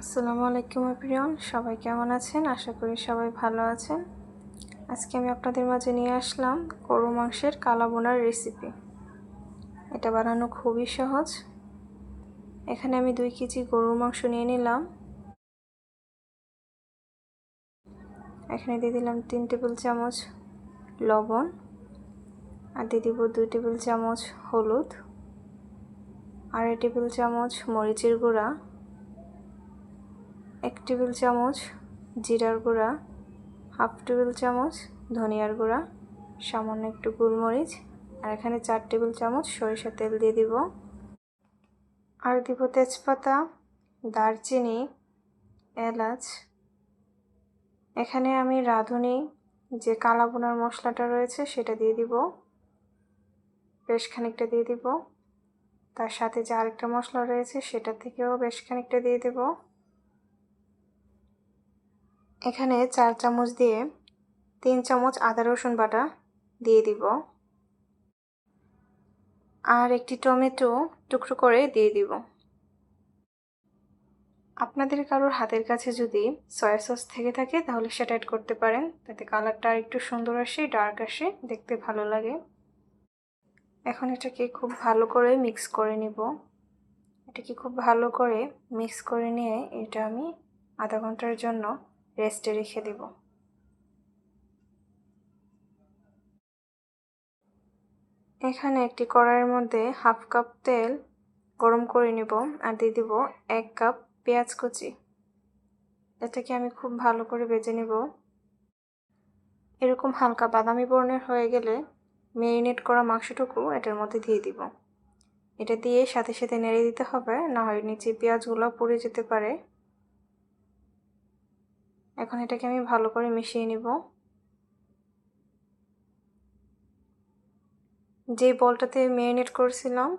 আসসালামু আলাইকুম প্রিয়ন সবাই কেমন আছেন? আশা করি সবাই ভালো আছেন। আজকে আমি আপনাদের মাঝে নিয়ে আসলাম গরু মাংসের কালা বোনার রেসিপি এটা বানানো খুবই সহজ। এখানে আমি দুই কেজি গরুর মাংস নিয়ে নিলাম। এখানে দিয়ে দিলাম তিন টেবিল চামচ লবণ আর দিয়ে দিব দুই টেবিল চামচ হলুদ আড়াই টেবিল চামচ মরিচের গুঁড়া। এক টেবিল চামচ জিরার গুঁড়া, হাফ টেবিল চামচ ধনিয়ার গুঁড়া, সামান্য একটু গোলমরিচ, আর এখানে চার টেবিল চামচ সরিষা তেল দিয়ে দিব। আর দিব তেজপাতা, দারচিনি, এলাচ। এখানে আমি রাঁধুনি যে কালা বোনার মশলাটা রয়েছে সেটা দিয়ে দিব। বেশ খানিকটা দিয়ে দিব। তার সাথে যে আরেকটা মশলা রয়েছে সেটা থেকেও বেশ খানিকটা দিয়ে দেবো। এখানে চার চামচ দিয়ে তিন চামচ আদা রসুন বাটা দিয়ে দিব। আর একটি টমেটো টুকরো করে দিয়ে দিব। আপনাদের কারোর হাতের কাছে যদি সয়া সস থেকে থাকে, তাহলে সেটা অ্যাড করতে পারেন। তাতে কালারটা আর একটু সুন্দর আসে ডার্ক আসে, দেখতে ভালো লাগে। এখন এটাকে খুব ভালো করে মিক্স করে নিব। এটাকে খুব ভালো করে মিক্স করে নিয়ে এটা আমি আধা ঘণ্টার জন্য রেস্টে রেখে দেব। এখানে একটি কড়াইয়ের মধ্যে হাফ কাপ তেল গরম করে নেব আর দিয়ে দিব এক কাপ পেঁয়াজ কুচি। এটাকে আমি খুব ভালো করে বেজে নেব। এরকম হালকা বাদামি বর্ণের হয়ে গেলে ম্যারিনেট করা মাংসটুকু এটার মধ্যে দিয়ে দিব। এটা দিয়ে সাথে সাথে নেড়ে দিতে হবে, না হয় নিচে পেঁয়াজগুলো পুড়ে যেতে পারে। এখন এটাকে আমি ভালো করে মিশিয়ে নিব। যে বলটাতে ম্যারিনেট করেছিলাম,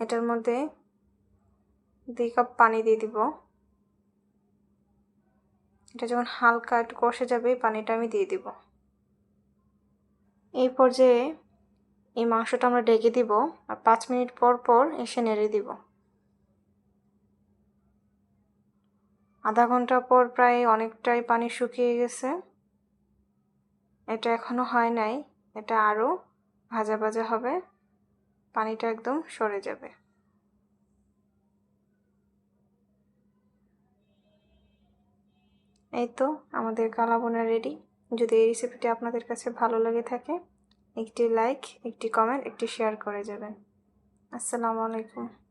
এটার মধ্যে দুই কাপ পানি দিয়ে দিব। এটা যখন হালকা একটু কষে যাবে পানিটা আমি দিয়ে দিব। এই পর্যায়ে এই মাংসটা আমরা ডেকে দিব আর পাঁচ মিনিট পর পর এসে নেড়ে দিব। আধা ঘণ্টা পর প্রায় অনেকটাই পানি শুকিয়ে গেছে। এটা এখনও হয় নাই, এটা আরও ভাজা ভাজা হবে, পানিটা একদম সরে যাবে। এই তো আমাদের কালাবোনা রেডি। যদি এই রেসিপিটি আপনাদের কাছে ভালো লেগে থাকে, একটি লাইক, একটি কমেন্ট, একটি শেয়ার করে যাবেন। আসসালামু আলাইকুম।